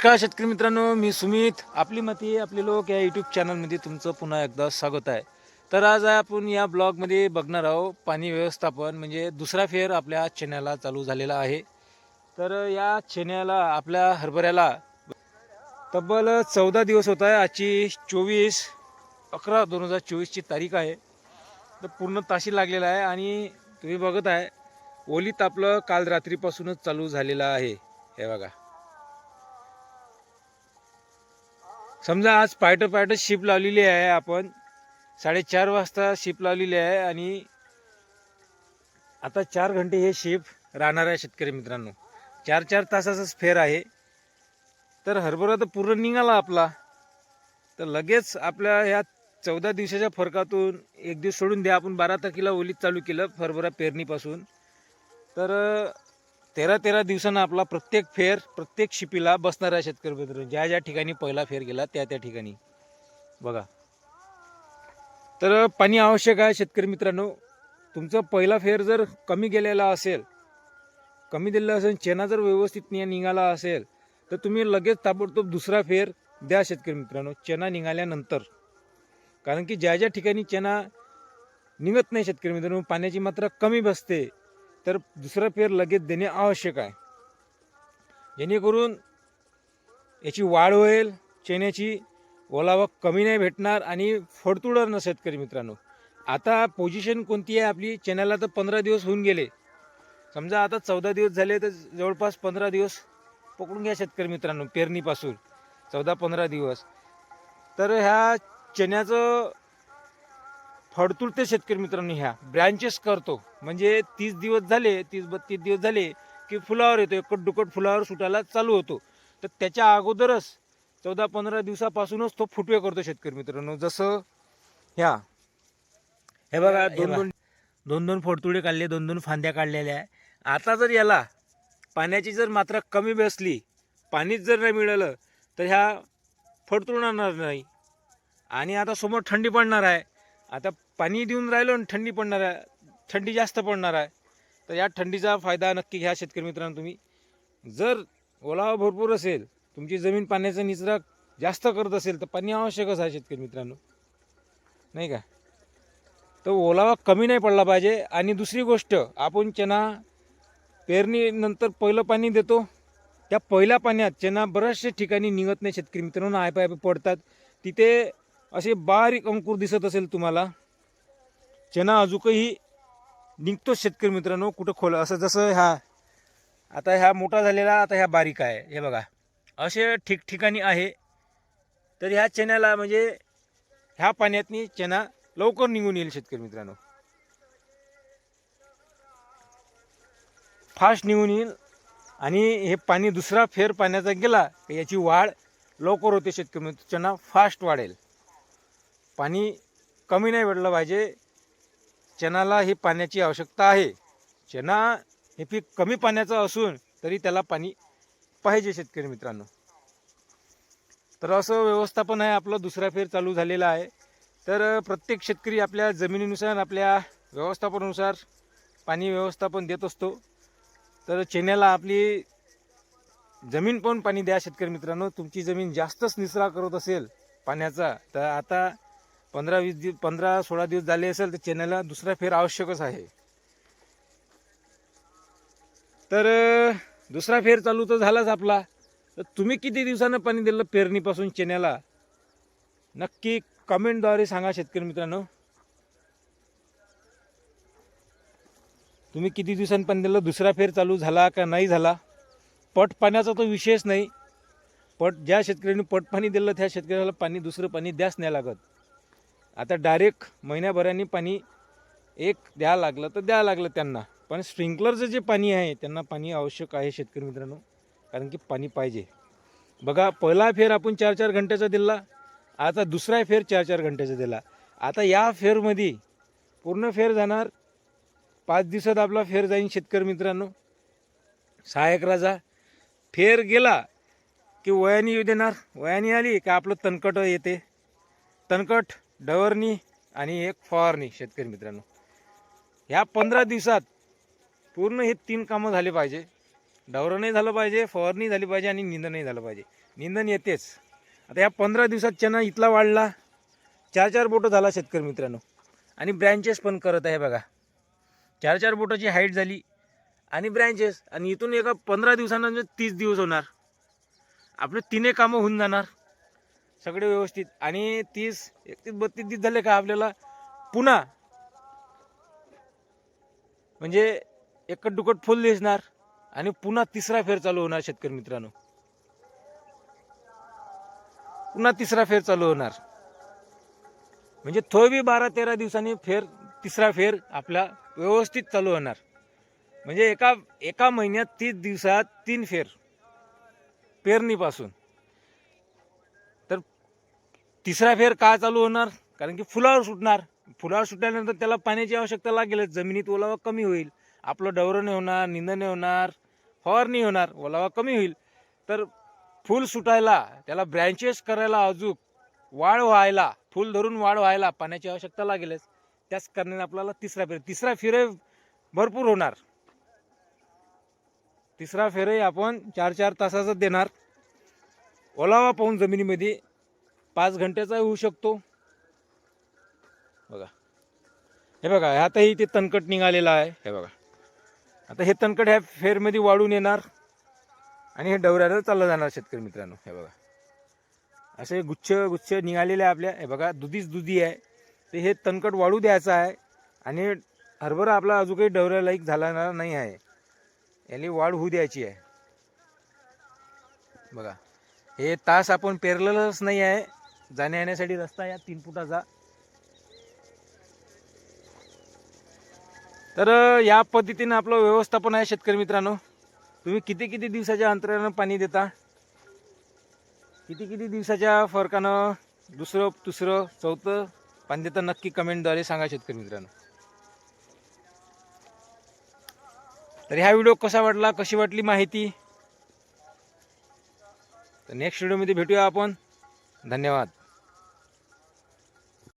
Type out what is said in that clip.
नमस्कार शेतकरी मित्रांनो मी सुमित. आपली मती आपले लोक या यूट्यूब चॅनलमध्ये तुमचं पुन्हा एकदा स्वागत आहे. तर आज आपण या ब्लॉगमध्ये बघणार आहोत पाणी व्यवस्थापन म्हणजे दुसरा फेर आपल्या चेन्याला चालू झालेला आहे. तर या चेन्याला आपल्या हरभऱ्याला तब्बल चौदा दिवस होत आहे. आजची चोवीस अकरा दोन हजार चोवीसची तारीख आहे. तर पूर्ण ताशी लागलेला आहे आणि तुम्ही बघत आहे ओलीत आपलं काल रात्रीपासूनच चालू झालेलं आहे. हे बघा. समजा आज पायटं पायटं शिप लावलेली आहे आपण. साडेचार वाजता शिप लावलेली आहे आणि आता चार घंटे हे शिप राहणार आहे शेतकरी मित्रांनो. चार चार तासाचाच फेर आहे. तर हरभरा तर पूर्ण निघाला आपला. तर लगेच आपल्या ह्या चौदा दिवसाच्या फरकातून एक दिवस सोडून द्या. आपण बारा तारखेला ओलीत चालू केलं हरभरा पेरणीपासून. तर तेरा तेरा दिवसानं आपला प्रत्येक फेर प्रत्येक शिपीला बसणाऱ्या शेतकरी मित्र ज्या ज्या ठिकाणी पहिला फेर गेला त्या त्या ठिकाणी. बघा. तर पाणी आवश्यक आहे शेतकरी मित्रांनो. तुमचं पहिला फेर जर कमी गेलेला असेल कमी दिलेला असेल चेना जर व्यवस्थित निघाला असेल तर तुम्ही लगेच ताबडतोब दुसरा फेर द्या शेतकरी मित्रांनो चेना निघाल्यानंतर. कारण की ज्या ज्या ठिकाणी चेना निघत नाही शेतकरी मित्रांनो पाण्याची मात्रा कमी बसते. तर दुसरा पेर लगेच देणे आवश्यक आहे. जेणेकरून याची वाढ होईल चेन्याची ओलावा कमी नाही भेटणार आणि फडतुडर न शेतकरी मित्रांनो. आता पोझिशन कोणती आहे आपली? चेन्याला तर पंधरा दिवस होऊन गेले. समजा आता चौदा दिवस झाले तर जवळपास पंधरा दिवस पकडून घ्या शेतकरी मित्रांनो पेरणीपासून. चौदा पंधरा दिवस. तर ह्या चण्याचं फडतुडते शेतकरी मित्रांनो ह्या ब्रँचेस करतो. म्हणजे तीस दिवस झाले तीस बत्तीस दिवस झाले की फुलावर येतो. एकट दुकट फुलावर सुटायला चालू होतो. तर त्याच्या अगोदरच चौदा पंधरा दिवसापासूनच तो फुटवे करतो शेतकरी मित्रांनो. जसं ह्या हे बघा दोन दोन दोन दोन फडतुडे काढले दोन दोन फांद्या काढलेल्या आहे. आता जर याला पाण्याची जर मात्रा कमी बसली पाणीच जर नाही मिळालं तर ह्या फडतुडणार नाही. आणि आता समोर थंडी पडणार आहे. आता पाणी देऊन राहिलो आणि थंडी पडणार आहे. थंडी जास्त पडणार आहे. तर या थंडीचा फायदा नक्की घ्या शेतकरी मित्रांनो तुम्ही. जर ओलावा भरपूर असेल तुमची जमीन पाण्याचा निचरा जास्त करत असेल तर पाणी आवश्यकच आहे शेतकरी मित्रांनो. नाही का? तर ओलावा कमी नाही पडला पाहिजे. आणि दुसरी गोष्ट आपण चना पेरणीनंतर पहिलं पाणी देतो. त्या पहिल्या पाण्यात चना बऱ्याचशा ठिकाणी निघत नाही शेतकरी मित्रांनो. आय पाय पडतात. तिथे असे बारीक अंकुर दिसत असेल तुम्हाला चना अजूकही निघतो शेतकरी मित्रांनो कुठं खोल असं जसं ह्या आता ह्या मोठा झालेला आता ह्या बारीक आहे. हे बघा असे ठिकठिकाणी आहे. तर ह्या चण्याला म्हणजे ह्या पाण्यातनी चना लवकर निघून येईल शेतकरी मित्रांनो. फास्ट निघून येईल आणि हे पाणी दुसरा फेर पाण्याचा गेला याची वाढ लवकर होते शेतकरी मित्र चना फास्ट वाढेल. पाणी कमी नाही भेटलं पाहिजे. चणाला ही पाण्याची आवश्यकता आहे. चणा हे पीक कमी पाण्याचं असून तरी त्याला पाणी पाहिजे शेतकरी मित्रांनो. तर असं व्यवस्थापन आहे. आपलं दुसरा फेर चालू झालेला आहे. तर प्रत्येक शेतकरी आपल्या जमिनीनुसार आपल्या व्यवस्थापनानुसार पाणी व्यवस्थापन देत असतो. तर चेन्याला आपली जमीन पण पाणी द्या शेतकरी मित्रांनो. तुमची जमीन जास्तच निचरा करत असेल पाण्याचा तर आता पंधरा वीस दिवस पंधरा सोळा दिवस झाले असेल तर चेन्नईला दुसरा फेर आवश्यकच आहे. तर दुसरा फेर चालू तर झालाच आपला. तर तुम्ही किती दिवसानं पाणी दिलं पेरणीपासून चेन्याला नक्की कमेंटद्वारे सांगा शेतकरी मित्रांनो. तुम्ही किती दिवसांनी पाणी दिलं? दुसरा फेर चालू झाला का नाही झाला? पट पाण्याचा तो विशेष नाही. पट ज्या शेतकऱ्यांनी पट पाणी दिलं त्या शेतकऱ्याला पाणी दुसरं पाणी द्याच नाही लागत. आता डायरेक्ट महिन्याभराने पाणी एक द्या लागलं तर द्या लागलं त्यांना. पण स्प्रिंकलरचं जे पाणी आहे त्यांना पाणी आवश्यक आहे शेतकरी मित्रांनो. कारण की पाणी पाहिजे. बघा पहिला फेर आपण चार चार घंट्याचा दिला. आता दुसरा फेर चार चार घंट्याचा दिला. आता या फेरमध्ये पूर्ण फेर जाणार. पाच दिवसात आपला फेर जाईन शेतकरी मित्रांनो. सहाय्यक राजा फेर गेला की वयाने येऊ देणार. वयाने आली का आपलं तणकट येते. तणकट डवरणी आणि एक फवारणी शेतकरी मित्रांनो. ह्या पंधरा दिवसात पूर्ण हे तीन कामं झाले पाहिजे. डवरं नाही झालं पाहिजे फवारणी झाली पाहिजे आणि निंदनही झालं पाहिजे. निंदन येतेच. आता या पंधरा दिवसात चना इथला वाढला चार चार बोटं झाला शेतकरी मित्रांनो. आणि ब्रँचेस पण करत आहे बघा. चार चार बोटाची हाईट झाली आणि ब्रँचेस आणि इथून एका पंधरा दिवसानंतर तीस दिवस होणार. आपले तिन्ही कामं होऊन जाणार. सगळे व्यवस्थित. आणि तीस एकतीस बत्तीस दिस झाले का आपल्याला पुन्हा म्हणजे एकट दुकट फुल दिसणार आणि पुन्हा तिसरा फेर चालू होणार शेतकरी मित्रांनो. पुन्हा तिसरा फेर चालू होणार. म्हणजे तो बी बारा तेरा दिवसांनी फेर तिसरा फेर आपला व्यवस्थित चालू होणार. म्हणजे एका एका महिन्यात तीस दिवसात तीन फेर. पेरणीपासून. तिसरा फेर का चालू होणार? कारण की फुलावर सुटणार. फुलावर सुटल्यानंतर त्याला पाण्याची आवश्यकता लागेलच. जमिनीत ओलावा कमी होईल. आपलं डवरं नाही होणार निंदन नाही होणार फवारणी होणार ओलावा कमी होईल. तर फुल सुटायला त्याला ब्रँचेस करायला अजूक वाढ व्हायला फुल धरून वाढ व्हायला पाण्याची आवश्यकता लागेलच. त्याच कारणाने आपल्याला तिसरा फेर तिसरा फेरे भरपूर होणार. तिसरा फेरही आपण चार चार तासाचा देणार. ओलावा पाहून जमिनीमध्ये पाच घंट्याचा होऊ शकतो. बघा. हे बघा आताही ते तणकट निघालेलं आहे. हे बघा. आता हे तणकट ह्या फेरमध्ये वाढून येणार आणि हे डवऱ्याला चाललं जाणार शेतकरी मित्रांनो. हे बघा. असे गुच्छ गुच्छ निघालेले आहे आपल्या. हे बघा दुधीच दुधी आहे. ते हे तणकट वाढू द्यायचं आहे आणि हरभरा आपला अजून काही डवऱ्यालायक झाला नाही आहे. याली वाढ होऊ द्यायची आहे. बघा. हे तास आपण पेरलेलंच नाही आहे. जाण्या येण्यासाठी रस्ता या तीन फुटाचा. तर या पद्धतीनं आपलं व्यवस्थापन आहे शेतकरी मित्रांनो. तुम्ही किती किती दिवसाच्या अंतरानं पाणी देता? किती किती दिवसाच्या फरकानं दुसरं दुसरं चौथं पाणी देता? नक्की कमेंटद्वारे सांगा शेतकरी मित्रांनो. तर ह्या व्हिडिओ कसा वाटला? कशी वाटली माहिती? तर नेक्स्ट व्हिडिओमध्ये भेटूया आपण. धन्यवाद.